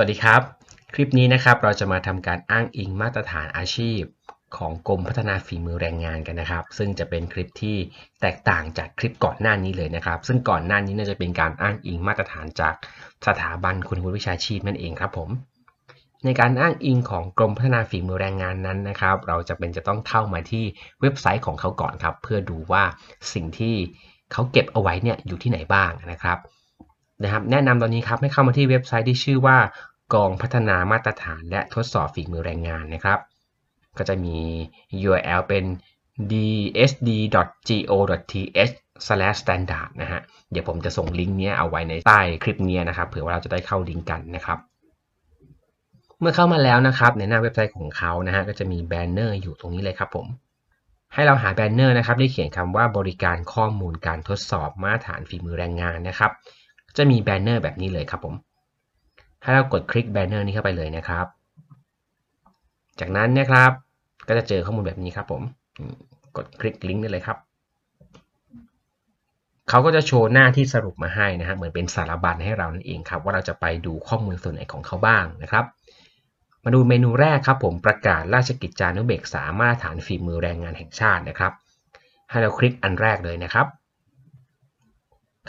วัสดีครับ คลิปนี้นะครับเราจะมาทำการอ้างอิงมาตรฐานอาชีพของกรมพัฒนาฝีมือแรงงานกันนะครับ ซึ่งจะเป็นคลิปที่แตกต่างจากคลิปก่อนหน้านี้เลยนะครับ ซึ่งก่อนหน้านี้น่าจะเป็นการอ้างอิงมาตรฐานจากสถาบันคุณวุฒิวิชาชีพนั่นเองครับผม ในการอ้างอิงของกรมพัฒนาฝีมือแรงงานนั้นนะครับ เราจะเป็นจะต้องเข้ามาที่เว็บไซต์ของเขาก่อนครับ เพื่อดูว่าสิ่งที่เขาเก็บเอาไว้เนี่ยอยู่ที่ไหนบ้างนะครับนะครับแนะนำตอนนี้ครับให้เข้ามาที่เว็บไซต์ที่ชื่อว่า กองพัฒนามาตรฐานและทดสอบฝีมือแรงงานนะครับ ก็จะมี URL เป็น dsd.go.th/standard นะฮะ เดี๋ยวผมจะส่งลิงก์นี้เอาไว้ในใต้คลิปนี้นะครับ เผื่อว่าเราจะได้เข้าลิงก์กันนะครับ เมื่อเข้ามาแล้วนะครับ ในหน้าเว็บไซต์ของเขานะฮะ ก็จะมีแบนเนอร์อยู่ตรงนี้เลยครับผม ให้เราหาแบนเนอร์นะครับที่เขียนคำว่าบริการข้อมูลการทดสอบมาตรฐานฝีมือแรงงานนะครับ จะมีแบนเนอร์แบบนี้เลยครับผม ให้เรากดคลิกแบนเนอร์นี้เข้าไปเลยนะครับ จากนั้นนะครับ ก็จะเจอข้อมูลแบบนี้ครับผมกดคลิกลิงก์ได้เลยครับเขาก็จะโชว์หน้าที่สรุปมาให้นะฮะเหมือนเป็นสารบัญให้เรานั่นเองครับ ว่าเราจะไปดูข้อมูลส่วนไหนของเขาบ้างนะครับ มาดูเมนูแรกครับผมประกาศราชกิจจานุเบกษามาตรฐานฝีมือแรงงานแห่งชาตินะครับ ให้เราคลิกอันแรกเลยนะครับ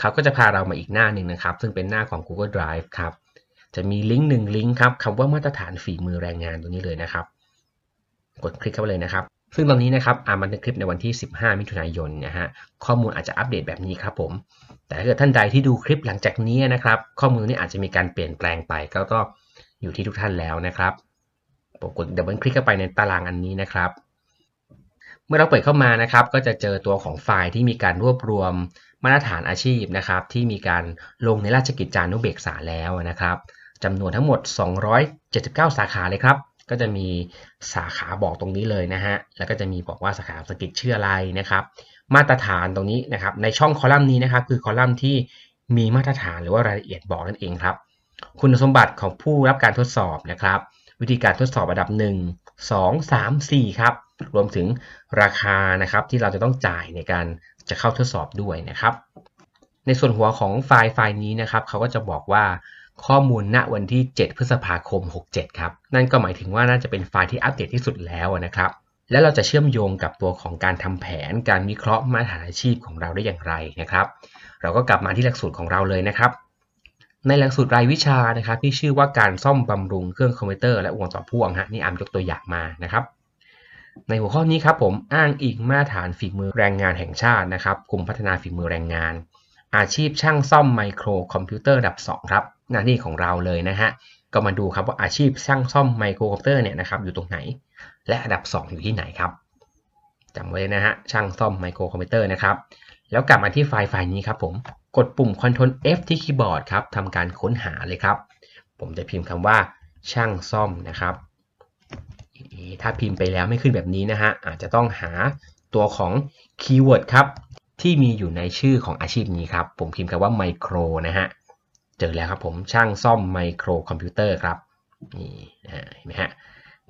เขาก็จะพาเรามาอีกหน้าหนึ่งนะครับ ซึ่งเป็นหน้าของ Google Drive ครับ จะมีลิงก์หนึ่งลิงก์ครับคำว่ามาตรฐานฝีมือแรงงานตรงนี้เลยนะครับ กดคลิกเข้าไปเลยนะครับ ซึ่งตอนนี้นะครับอ่านบันทึกคลิปในวันที่ 15 มิถุนายนนะฮะข้อมูลอาจจะอัปเดตแบบนี้ครับผม แต่ถ้าเกิดท่านใดที่ดูคลิปหลังจากนี้นะครับ ข้อมูลนี้อาจจะมีการเปลี่ยนแปลงไปก็ก็อยู่ที่ทุกท่านแล้วนะครับผมกดดับเบิลคลิกเข้าไปในตารางอันนี้นะครับ เมื่อเราเปิดเข้ามานะครับ ก็จะเจอตัวของไฟล์ที่มีการรวบรวมมาตรฐานอาชีพนะครับ ที่มีการลงในราชกิจจานุเบกษาแล้วนะครับ จำนวนทั้งหมด 279 สาขาเลยครับ ก็จะมีสาขาบอกตรงนี้เลยนะฮะ แล้วก็จะมีบอกว่าสาขาภาษาอังกฤษชื่ออะไรนะครับ มาตรฐานตรงนี้นะครับ ในช่องคอลัมน์นี้นะครับ คือคอลัมน์ที่มีมาตรฐานหรือว่ารายละเอียดบอกนั่นเองครับ คุณสมบัติของผู้รับการทดสอบนะครับ วิธีการทดสอบระดับ 1 2 3 4 ครับ รวมถึงราคานะครับที่เราจะต้องจ่ายในการจะเข้าทดสอบด้วยนะครับ ในส่วนหัวของไฟล์ไฟล์นี้นะครับ เขาก็จะบอกว่า ข้อมูลณวันที่ 7 พฤษภาคม 67 ครับ นั่นก็หมายถึงว่าน่าจะเป็นไฟล์ที่อัปเดตที่สุดแล้วนะครับ แล้วเราจะเชื่อมโยงกับตัวของการทำแผน การวิเคราะห์มาตรฐานอาชีพของเราได้อย่างไรนะครับ เราก็กลับมาที่หลักสูตรของเราเลยนะครับ ในหลักสูตรรายวิชานะครับ ที่ชื่อว่าการซ่อมบำรุงเครื่องคอมพิวเตอร์และอุปกรณ์ต่อพ่วงฮะนี่อามยกตัวอย่างมานะครับในหัวข้อนี้ครับผมอ้างอิงมาตรฐานฝีมือแรงงานแห่งชาตินะครับกลุ่มพัฒนาฝีมือแรงงาน อาชีพช่างซ่อมไมโครคอมพิวเตอร์ดับ 2 ครับ หน้าที่ของเราเลยนะฮะก็มาดูครับว่าอาชีพช่างซ่อมไมโครคอมพิวเตอร์เนี่ยนะครับอยู่ตรงไหน และอันดับ 2 อยู่ที่ไหนครับจำไว้เลยนะฮะช่างซ่อมไมโครคอมพิวเตอร์นะครับแล้วกลับมาที่ไฟล์ไฟล์นี้ครับผมกดปุ่ม Ctrl F ที่คีย์บอร์ดครับทำการค้นหาเลยครับ ผมจะพิมพ์คำว่าช่างซ่อมนะครับถ้าพิมพ์ไปแล้วไม่ขึ้นแบบนี้นะฮะอาจจะต้องหาตัวของคีย์เวิร์ดครับที่มีอยู่ในชื่อของอาชีพนี้ครับ ผมพิมพ์คำว่าไมโครนะฮะ เจอแล้วครับผมช่างซ่อมไมโครคอมพิวเตอร์ครับนี่เห็นไหมฮะ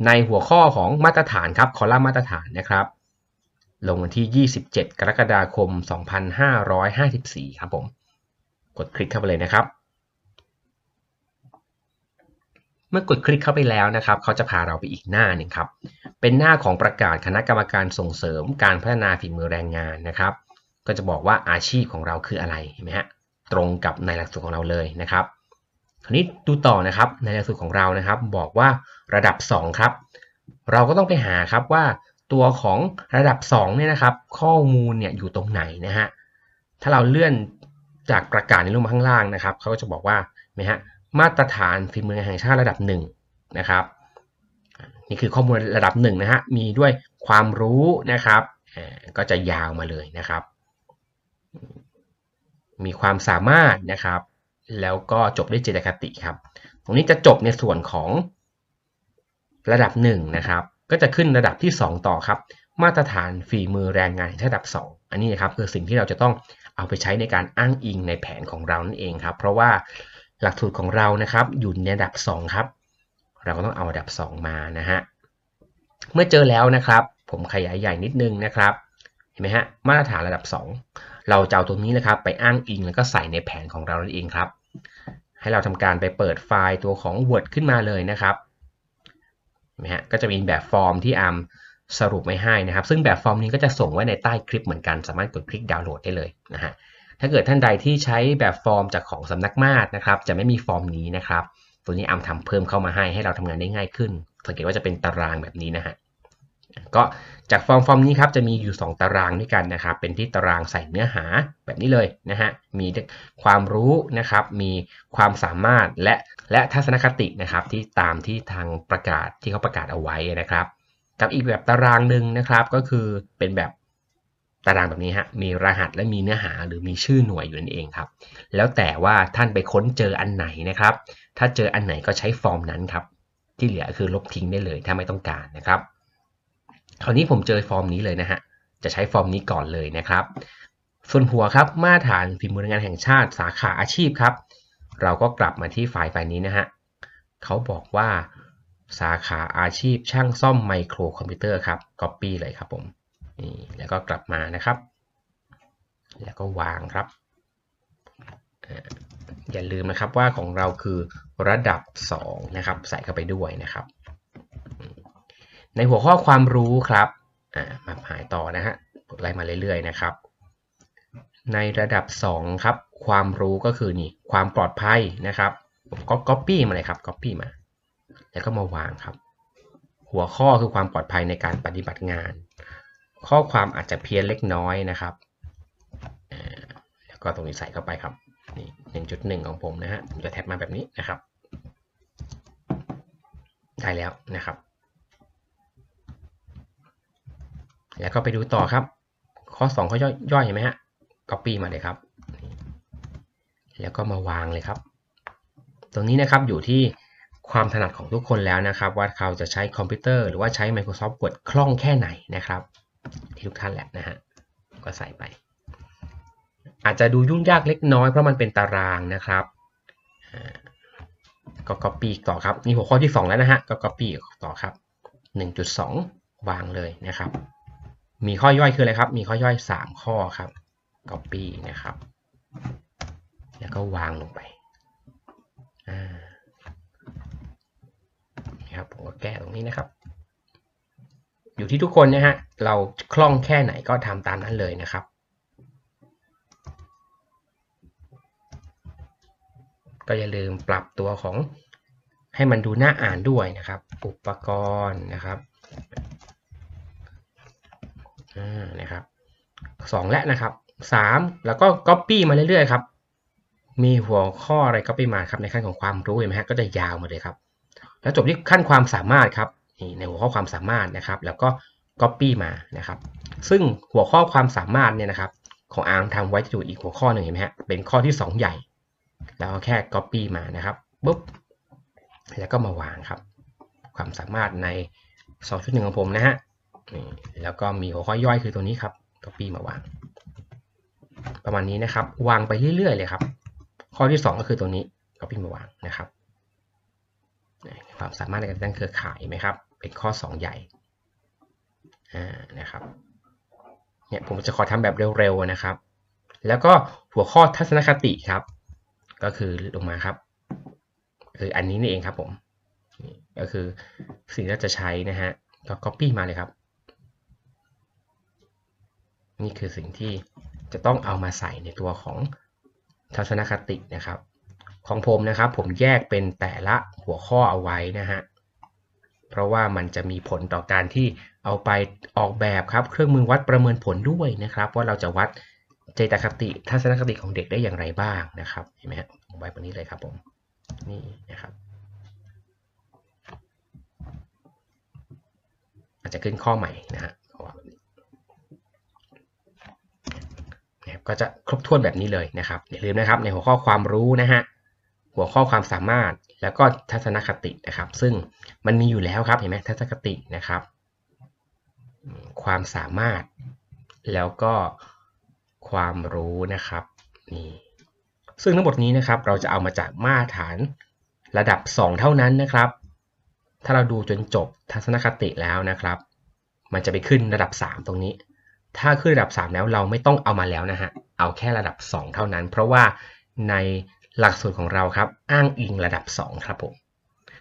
ในหัวข้อของมาตรฐานครับคอลัมน์มาตรฐานนะครับ ลงวันที่ 27 กรกฎาคม 2554 ครับผมกดคลิกเข้าไปเลยนะครับ เมื่อกดคลิกเข้าไปแล้วนะครับ เขาจะพาเราไปอีกหน้าหนึ่งครับ เป็นหน้าของประกาศคณะกรรมการส่งเสริมการพัฒนาฝีมือแรงงานนะครับ ก็จะบอกว่าอาชีพของเราคืออะไรเห็นไหมฮะ ตรงกับในหลักสูตรของเราเลยนะครับคราวนี้ดูต่อนะครับในหลักสูตรของเรานะครับ บอกว่าระดับ 2 ครับ เราก็ต้องไปหาครับว่าตัวของระดับ2เนี่ยนะครับ ข้อมูลเนี่ยอยู่ตรงไหนนะฮะถ้าเราเลื่อนจากประกาศในรูปข้างล่างนะครับเขาก็จะบอกว่าไหมฮะมาตรฐานฝีมือแห่งชาติระดับ1นะครับนี่คือข้อมูลระดับ1นะฮะมีด้วยความรู้นะครับก็จะยาวมาเลยนะครับ มีความสามารถนะครับ แล้วก็จบด้วยเจตคติครับ ตรงนี้จะจบในส่วนของระดับ1นะครับ ก็จะขึ้นระดับที่ 2 ต่อครับ มาตรฐานฝีมือแรงงานระดับ 2 อันนี้นะครับคือสิ่งที่เราจะต้องเอาไปใช้ในการอ้างอิงในแผนของเรานั่นเองครับ เพราะว่าหลักสูตรของเรานะครับอยู่ในระดับ 2 ครับ เราก็ต้องเอาระดับ 2 มานะฮะ เมื่อเจอแล้วนะครับ ผมขยายใหญ่นิดนึงนะครับ เห็นไหมฮะ มาตรฐานระดับ 2 เราจะเอาตรงนี้นะครับไปอ้างอิงแล้วก็ใส่ในแผนของเรานั่นเองครับ ให้เราทำการไปเปิดไฟล์ตัวของ Word ขึ้นมาเลยนะครับนะฮะก็จะมีแบบฟอร์มที่อามสรุปไม่ให้นะครับ ซึ่งแบบฟอร์มนี้ก็จะส่งไว้ในใต้คลิปเหมือนกัน สามารถกดคลิกดาวน์โหลดได้เลยนะฮะถ้าเกิดท่านใดที่ใช้แบบฟอร์มจากของสำนักมาศนะครับ จะไม่มีฟอร์มนี้นะครับ ตัวนี้อามทำเพิ่มเข้ามาให้ให้เราทำงานได้ง่ายขึ้น สังเกตว่าจะเป็นตารางแบบนี้นะฮะ ก็จากฟอร์มฟอร์มนี้ครับจะมีอยู่ 2 ตารางด้วยกันนะครับ เป็นที่ตารางใส่เนื้อหาแบบนี้เลยนะฮะ มีความรู้นะครับ มีความสามารถและและทัศนคตินะครับที่ตามที่ทางประกาศที่เขาประกาศเอาไว้นะครับ กับอีกแบบตารางหนึ่งนะครับก็คือเป็นแบบตารางแบบนี้ฮะ มีรหัสและมีเนื้อหาหรือมีชื่อหน่วยอยู่นั่นเองครับ แล้วแต่ว่าท่านไปค้นเจออันไหนนะครับ ถ้าเจออันไหนก็ใช้ฟอร์มนั้นครับ ที่เหลือคือลบทิ้งได้เลยถ้าไม่ต้องการนะครับ คราวนี้ผมเจอฟอร์มนี้เลยนะฮะ จะใช้ฟอร์มนี้ก่อนเลยนะครับ ส่วนหัวครับ มาตรฐานฝีมือแรงงานแห่งชาติสาขาอาชีพครับ เราก็กลับมาที่ไฟล์ไฟล์นี้นะฮะเขาบอกว่าสาขาอาชีพช่างซ่อมไมโครคอมพิวเตอร์ครับ Copy เลยครับผมนี่แล้วก็กลับมานะครับ แล้วก็วางครับ อย่าลืมนะครับว่าของเราคือระดับ 2 นะครับ ใส่เข้าไปด้วยนะครับ ในหัวข้อความรู้ครับมาหายต่อนะฮะไล่มาเรื่อยๆนะครับ ในระดับ 2 ครับ ความรู้ก็คือนี่ความปลอดภัยนะครับผมก็ copy มาเลยครับ copy มา แล้วก็มาวางครับ หัวข้อคือความปลอดภัยในการปฏิบัติงาน ข้อความอาจจะเพี้ยนเล็กน้อยนะครับแล้วก็ตรงนี้ใส่เข้าไปครับนี่หนึ่งจุดหนึ่งของผมนะฮะผมจะแท็บมาแบบนี้นะครับ ได้แล้วนะครับ แล้วก็ไปดูต่อครับข้อ2ข้อย่อยเห็นไหมฮะ copy มาเลยครับ แล้วก็มาวางเลยครับ ตรงนี้นะครับอยู่ที่ความถนัดของทุกคนแล้วนะครับ ว่าเขาจะใช้คอมพิวเตอร์หรือว่าใช้ Microsoft Word คล่องแค่ไหนนะครับ ที่ทุกท่านแหละนะฮะก็ใส่ไป อาจจะดูยุ่งยากเล็กน้อยเพราะมันเป็นตารางนะครับก็ copy ต่อครับนี่หัวข้อที่ 2 แล้วนะฮะก็ copy ต่อครับ 1.2 วางเลยนะครับ มีข้อย่อยคืออะไรครับ มีข้อย่อย 3 ข้อครับ copy นะครับ แล้วก็วางลงไปนี่ครับผมก็แก้ตรงนี้นะครับ อยู่ที่ทุกคนนะฮะ เราคล่องแค่ไหนก็ทำตามนั้นเลยนะครับก็อย่าลืมปรับตัวของให้มันดูน่าอ่านด้วยนะครับ อุปกรณ์นะครับ นะครับสองและนะครับสามแล้วก็ Copy มาเรื่อยๆครับมีหัวข้ออะไร Copy มาครับในขั้นของความรู้เห็นไหมฮะก็จะยาวมาเลยครับ แล้วจบที่ขั้นความสามารถครับนี่ในหัวข้อความสามารถนะครับ แล้วก็ Copy มานะครับ ซึ่งหัวข้อความสามารถเนี่ยนะครับ ของอาร์มทำไว้จะอยู่อีกหัวข้อหนึ่งเห็นไหมฮะเป็นข้อที่ 2 ใหญ่ แล้วแค่ Copy มานะครับปุ๊บแล้วก็มาวางครับ ความสามารถใน2.1ของผมนะฮะ นี่แล้วก็มีหัวข้อย่อยคือตัวนี้ครับ copy มาวาง ประมาณนี้นะครับ วางไปเรื่อยๆเลยครับ ข้อที่ 2 ก็คือตัวนี้ copy มาวางนะครับความสามารถในการตั้งเครือข่ายไหมครับ เป็นข้อ 2 ใหญ่นะครับเนี่ยผมจะขอทำแบบเร็วๆนะครับ แล้วก็หัวข้อทัศนคติครับ ก็คือลงมาครับ คืออันนี้นี่เองครับผมก็คือสิ่งที่จะใช้นะฮะก็ copy มาเลยครับ นี่คือสิ่งที่จะต้องเอามาใส่ในตัวของทัศนคตินะครับ ของผมนะครับผมแยกเป็นแต่ละหัวข้อเอาไว้นะฮะเพราะว่ามันจะมีผลต่อการที่เอาไปออกแบบครับ เครื่องมือวัดประเมินผลด้วยนะครับ ว่าเราจะวัดเจตคติ ทัศนคติของเด็กได้อย่างไรบ้างนะครับเห็นไหมฮะไว้บนนี้เลยครับผมนี่นะครับอาจจะขึ้นข้อใหม่นะฮะ ก็จะครบถ้วนแบบนี้เลยนะครับอย่าลืมนะครับในหัวข้อความรู้นะฮะหัวข้อความสามารถแล้วก็ทัศนคตินะครับ ซึ่งมันมีอยู่แล้วครับเห็นไหมทัศนคตินะครับ ความสามารถแล้วก็ความรู้นะครับนี่ซึ่งทั้งหมดนี้นะครับเราจะเอามาจากมาตรฐานระดับ 2 เท่านั้นนะครับ ถ้าเราดูจนจบทัศนคติแล้วนะครับ มันจะไปขึ้นระดับ 3 ตรงนี้ ถ้าขึ้นระดับ 3 แล้วเราไม่ต้องเอามาแล้วนะฮะ เอาแค่ระดับ 2 เท่านั้น เพราะว่าในหลักสูตรของเราครับ อ้างอิงระดับ 2 ครับผม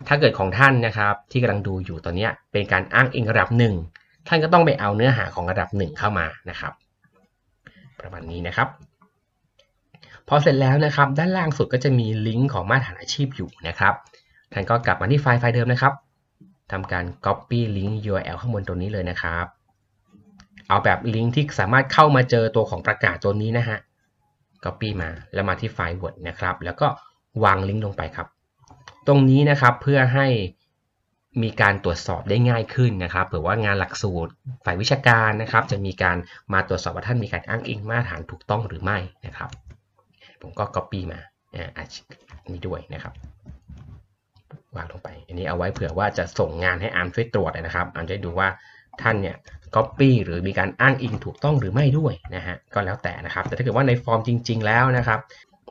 ถ้าเกิดของท่านนะครับที่กำลังดูอยู่ตอนนี้เป็นการอ้างอิงระดับ 1 ท่านก็ต้องไปเอาเนื้อหาของระดับ 1 เข้ามานะครับ ประมาณนี้นะครับ พอเสร็จแล้วนะครับ ด้านล่างสุดก็จะมีลิงก์ของมาตรฐานอาชีพอยู่นะครับ ท่านก็กลับมาที่ไฟล์ไฟล์เดิมนะครับทำการ copy ลิงก์ URL ข้างบนตัวนี้เลยนะครับ เอาแบบลิงก์ที่สามารถเข้ามาเจอตัวของประกาศตัวนี้นะฮะ copy มาแล้วมาที่ไฟล์ Word นะครับ แล้วก็วางลิงก์ลงไปครับ ตรงนี้นะครับเพื่อให้มีการตรวจสอบได้ง่ายขึ้นนะครับ เผื่อว่างานหลักสูตรฝ่ายวิชาการนะครับ จะมีการมาตรวจสอบว่าท่านมีการอ้างอิงมาตรฐานถูกต้องหรือไม่นะครับ ผมก็ copy มาอันนี้ด้วยนะครับ วางลงไป อันนี้เอาไว้เผื่อว่าจะส่งงานให้อาร์มช่วยตรวจนะครับอาร์มจะดูว่า ท่านเนี่ย copy หรือมีการอ้างอิงถูกต้องหรือไม่ด้วยนะฮะก็แล้วแต่นะครับ แต่ถ้าเกิดว่าในฟอร์มจริง ๆ แล้วนะครับ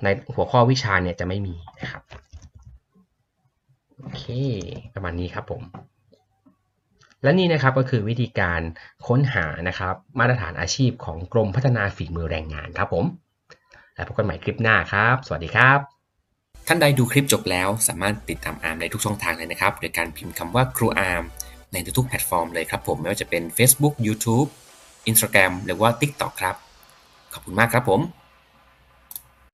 ในหัวข้อวิชาเนี่ยจะไม่มีนะครับโอเคประมาณนี้ครับผมและนี่นะครับก็คือวิธีการค้นหานะครับ มาตรฐานอาชีพของกรมพัฒนาฝีมือแรงงานครับผม แล้วพบกันใหม่คลิปหน้าครับ สวัสดีครับ ท่านใดดูคลิปจบแล้ว สามารถติดตามอาร์มได้ทุกช่องทางเลยนะครับ โดยการพิมพ์คำว่าครูอาร์ม ในทุกๆแพลตฟอร์มเลยครับผม ไม่ว่าจะเป็น Facebook YouTube Instagram หรือว่า TikTok ครับ ขอบคุณมากครับผม